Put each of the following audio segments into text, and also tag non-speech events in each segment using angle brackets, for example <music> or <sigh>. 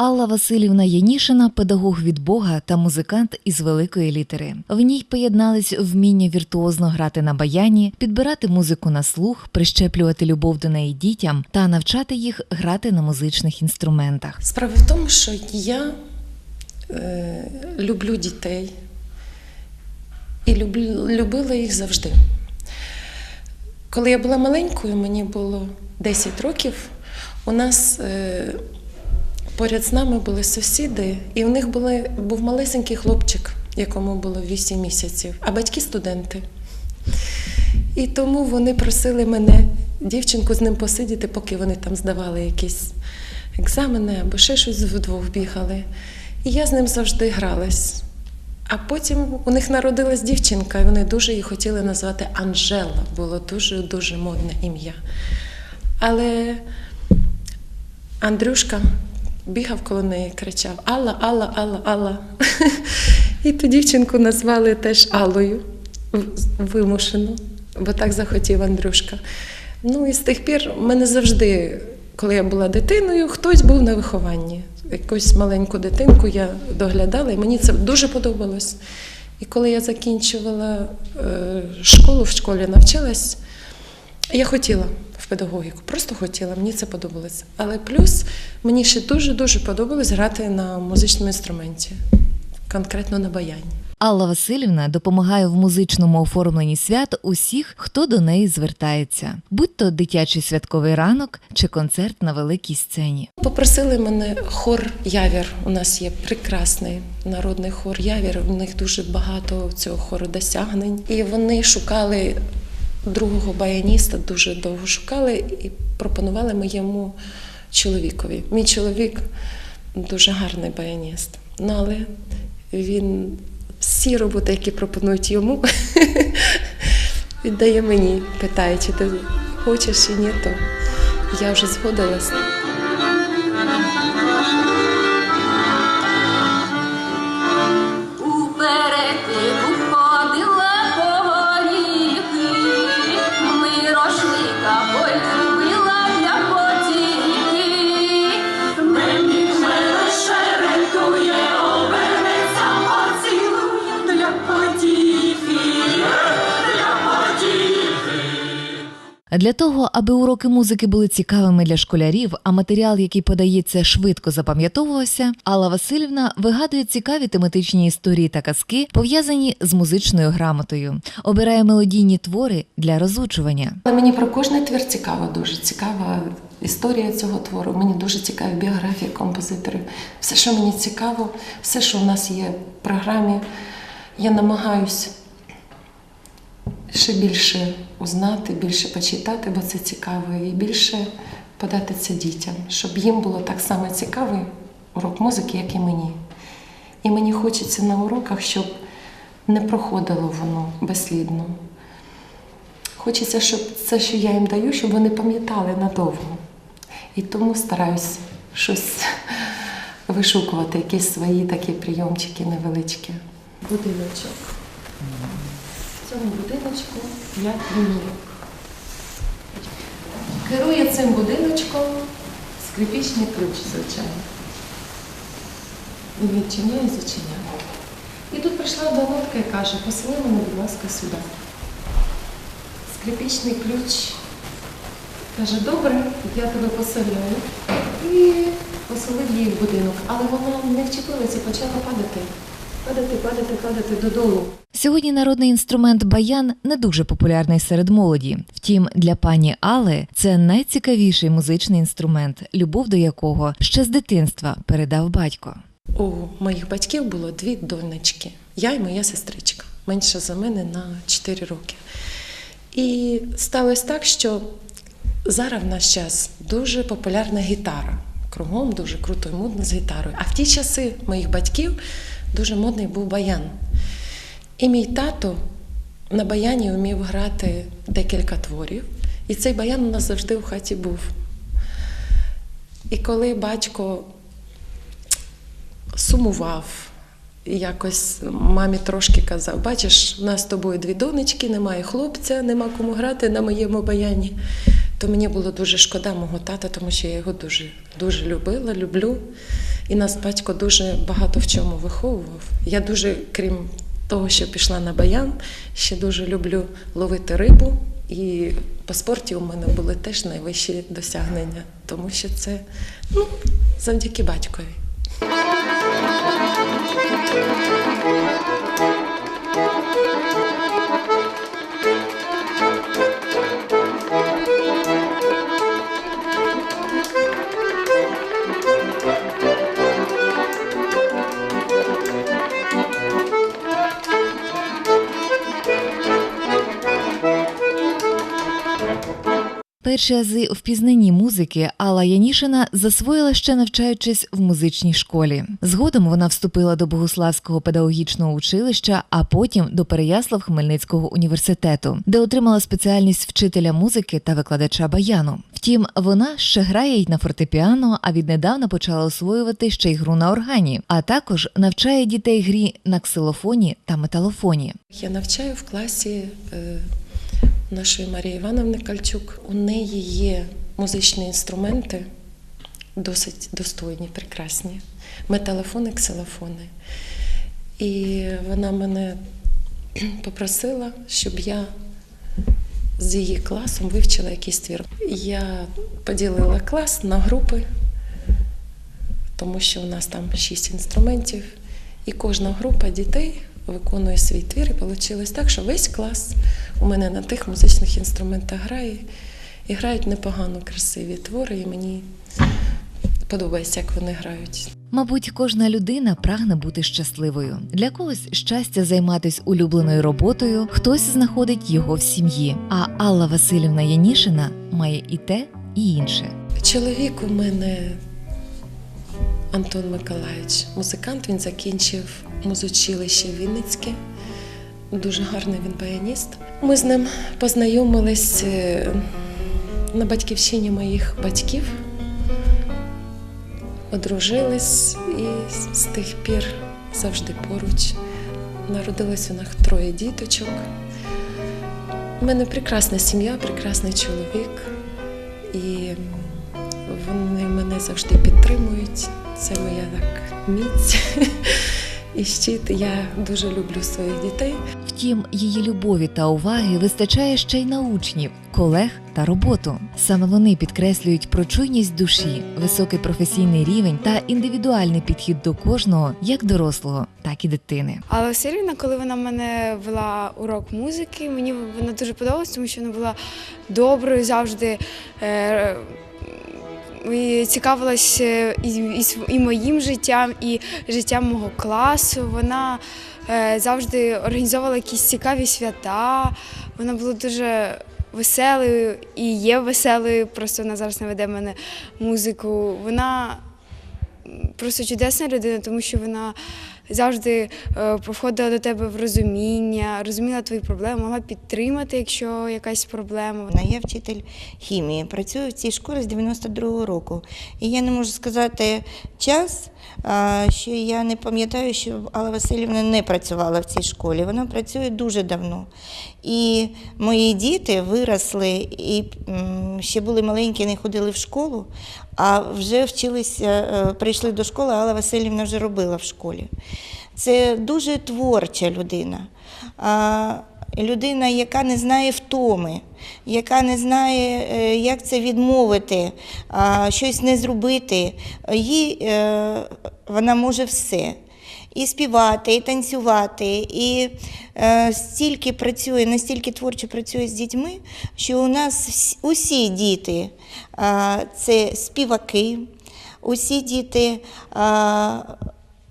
Алла Васильівна Янішина педагог від Бога та музикант із великої літери. В ній поєднались вміння віртуозно грати на баяні, підбирати музику на слух, прищеплювати любов до неї дітям та навчати їх грати на музичних інструментах. Справа в тому, що я е, люблю дітей і люблю, любила їх завжди. Коли я була маленькою, мені було 10 років, у нас е, поряд з нами були сусіди, і в них були, був малесенький хлопчик, якому було 8 місяців, а батьки студенти. І тому вони просили мене, дівчинку, з ним посидіти, поки вони там здавали якісь екзамени або ще щось вдвох бігали. І я з ним завжди гралась. А потім у них народилась дівчинка, і вони дуже її хотіли назвати Анжела. Було дуже-дуже модне ім'я. Але Андрюшка бігав коло неї, кричав Алла, Алла, Алла, Алла. <laughs> І ту дівчинку назвали теж Аллою вимушено, бо так захотів Андрюшка. Ну і з тих пір мене завжди, коли я була дитиною, хтось був на вихованні. Якусь маленьку дитинку я доглядала, і мені це дуже подобалось. І коли я закінчувала е, школу, в школі навчалась, я хотіла в педагогіку, просто хотіла, мені це подобалось. Але плюс мені ще дуже-дуже подобалось грати на музичному інструменті, конкретно на баяні. Алла Васильівна допомагає в музичному оформленні свят усіх, хто до неї звертається, будь то дитячий святковий ранок чи концерт на великій сцені. Попросили мене хор Явір. У нас є прекрасний народний хор Явір. У них дуже багато цього хору досягнень. І вони шукали другого баяніста, дуже довго шукали і пропонували моєму чоловікові. Мій чоловік дуже гарний баяніст. Ну, але він всі роботи, які пропонують йому, <laughs> віддає мені, питає, чи ти хочеш чи ні, то я вже згодилась. Для того, аби уроки музики були цікавими для школярів, а матеріал, який подається, швидко запам'ятовувався, Алла Васильівна вигадує цікаві тематичні історії та казки, пов'язані з музичною грамотою, обирає мелодійні твори для розучування. Мені про кожний твір цікаво, дуже цікава історія цього твору. Мені дуже цікаві біографії композиторів. Все, що мені цікаво, все, що в нас є в програмі, я намагаюсь ще більше узнати, більше почитати, бо це цікаво, і більше подати це дітям, щоб їм було так само цікавий урок музики, як і мені. І мені хочеться на уроках, щоб не проходило воно безслідно. Хочеться, щоб це, що я їм даю, щоб вони пам'ятали надовго. І тому стараюсь щось <laughs> вишукувати, якісь свої такі прийомчики невеличкі. Будиночок. Цьому будиночку я лінійок. Керує цим будиночком скрипічний ключ, звичайно. Він відчиняє і зачиняє. І тут прийшла Данотка і каже, посели мене, будь ласка, сюди. Скрипічний ключ каже, добре, я тебе поселяю. І поселив її в будинок. Але вона не вчепилася, почала падати. Падати, падати, падати додолу. Сьогодні народний інструмент баян не дуже популярний серед молоді. Втім, для пані Алли це найцікавіший музичний інструмент, любов до якого ще з дитинства передав батько. У моїх батьків було дві донечки. Я і моя сестричка, менша за мене на 4 роки. І сталося так, що зараз в наш час дуже популярна гітара. Кругом дуже круто і модно з гітарою. А в ті часи моїх батьків дуже модний був баян. І мій тато на баяні вмів грати декілька творів. І цей баян у нас завжди в хаті був. І коли батько сумував. Якось мамі трошки казав: бачиш, у нас з тобою дві донечки, немає хлопця, нема кому грати на моєму баяні. То мені було дуже шкода мого тата, тому що я його дуже, дуже любила, люблю. І нас батько дуже багато в чому виховував. Я дуже, крім того, що пішла на баян, ще дуже люблю ловити рибу. І по спорті у мене були теж найвищі досягнення, тому що це ну, завдяки батькові. Перші ази в пізнанні музики Алла Янішина засвоїла ще навчаючись в музичній школі. Згодом вона вступила до Богуславського педагогічного училища, а потім до Переяслав Хмельницького університету, де отримала спеціальність вчителя музики та викладача баяну. Втім, вона ще грає й на фортепіано, а віднедавна почала освоювати ще й гру на органі, а також навчає дітей грі на ксилофоні та металофоні. Я навчаю в класі е, нашої Марії Івановни Кальчук. У неї є музичні інструменти, досить достойні, прекрасні. Металофони, ксилофони. І вона мене <clears throat> попросила, щоб я з її класом вивчила якийсь твір. Я поділила клас на групи, тому що у нас там шість інструментів, і кожна група дітей виконує свій твір. І вийшло так, що весь клас у мене на тих музичних інструментах грає і грають непогано красиві твори, і мені подобається, як вони грають. Мабуть, кожна людина прагне бути щасливою. Для когось щастя займатися улюбленою роботою, хтось знаходить його в сім'ї. А Алла Васильівна Янішина має і те, і інше. Чоловік у мене Антон Миколаївич, музикант, він закінчив музучилище Вінницьке. Дуже гарний він баяніст. Ми з ним познайомились е, на батьківщині моїх батьків, одружились і з тих пір завжди поруч. Народилось у нас троє діточок. У мене прекрасна сім'я, прекрасний чоловік. І вони мене завжди підтримують. Це моя так міць і щит. Я дуже люблю своїх дітей. Втім, її любові та уваги вистачає ще й на учнів, колег та роботу. Саме вони підкреслюють про чуйність душі, високий професійний рівень та індивідуальний підхід до кожного, як дорослого, так і дитини. Але Василівна, коли вона мене вела урок музики, мені вона дуже подобалась, тому що вона була доброю завжди. Е, і цікавилась е, і, і, і моїм життям, і життям мого класу. Вона е, завжди організовувала якісь цікаві свята. Вона була дуже веселою і є веселою. Просто вона зараз не веде мене музику. Вона просто чудесна людина, тому що вона завжди е, входила до тебе в розуміння, розуміла твої проблеми, могла підтримати, якщо якась проблема. Вона Я вчитель хімії, працюю в цій школі з 92-го року. І я не можу сказати час, що я не пам'ятаю, що Алла Васильівна не працювала в цій школі. Вона працює дуже давно. І мої діти виросли і ще були маленькі, не ходили в школу, а вже вчилися, е, прийшли до школи, Алла Васильівна вже робила в школі. Це дуже творча людина. Людина, яка не знає втоми, яка не знає, е, як це відмовити, щось не зробити. Їй е, вона може все. І співати, і танцювати, і е, стільки працює, настільки творчо працює з дітьми, що у нас усі діти а, це співаки, усі діти а,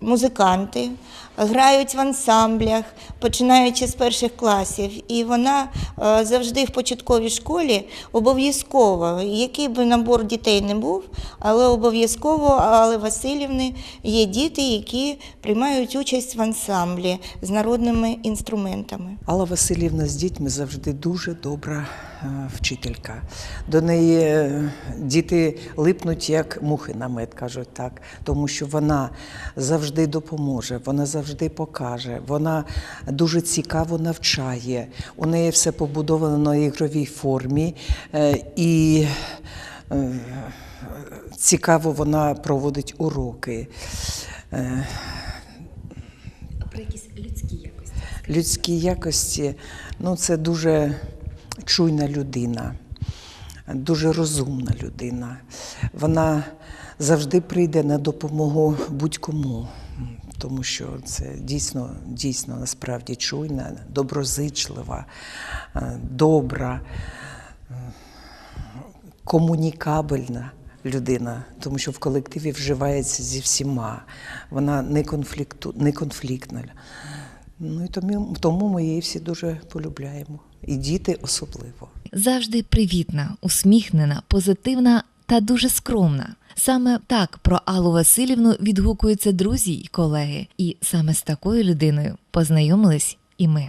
музиканти, грають в ансамблях, починаючи з перших класів. І вона е, завжди в початковій школі обов'язково, який би набор дітей не був, але обов'язково але Васильівни є діти, які приймають участь в ансамблі з народними інструментами. Алла Васильівна з дітьми завжди дуже добра е, вчителька. До неї е, діти липнуть як мухи на мед, кажуть так, тому що вона завжди допоможе, вона завжди покаже, вона дуже цікаво навчає. У неї все побудовано на ігровій формі. е, І е, цікаво вона проводить уроки. Е, Про якісь людські якості. людські якості, ну це дуже чуйна людина, дуже розумна людина. Вона завжди прийде на допомогу будь-кому, тому що це дійсно, дійсно насправді чуйна, доброзичлива, е, добра, е, комунікабельна. Людина, тому що в колективі вживається зі всіма. Вона не, конфлікту, не конфліктна. Ну і тому, тому ми її всі дуже полюбляємо. І діти особливо. Завжди привітна, усміхнена, позитивна та дуже скромна. Саме так про Аллу Васильівну відгукуються друзі й колеги, і саме з такою людиною познайомились і ми.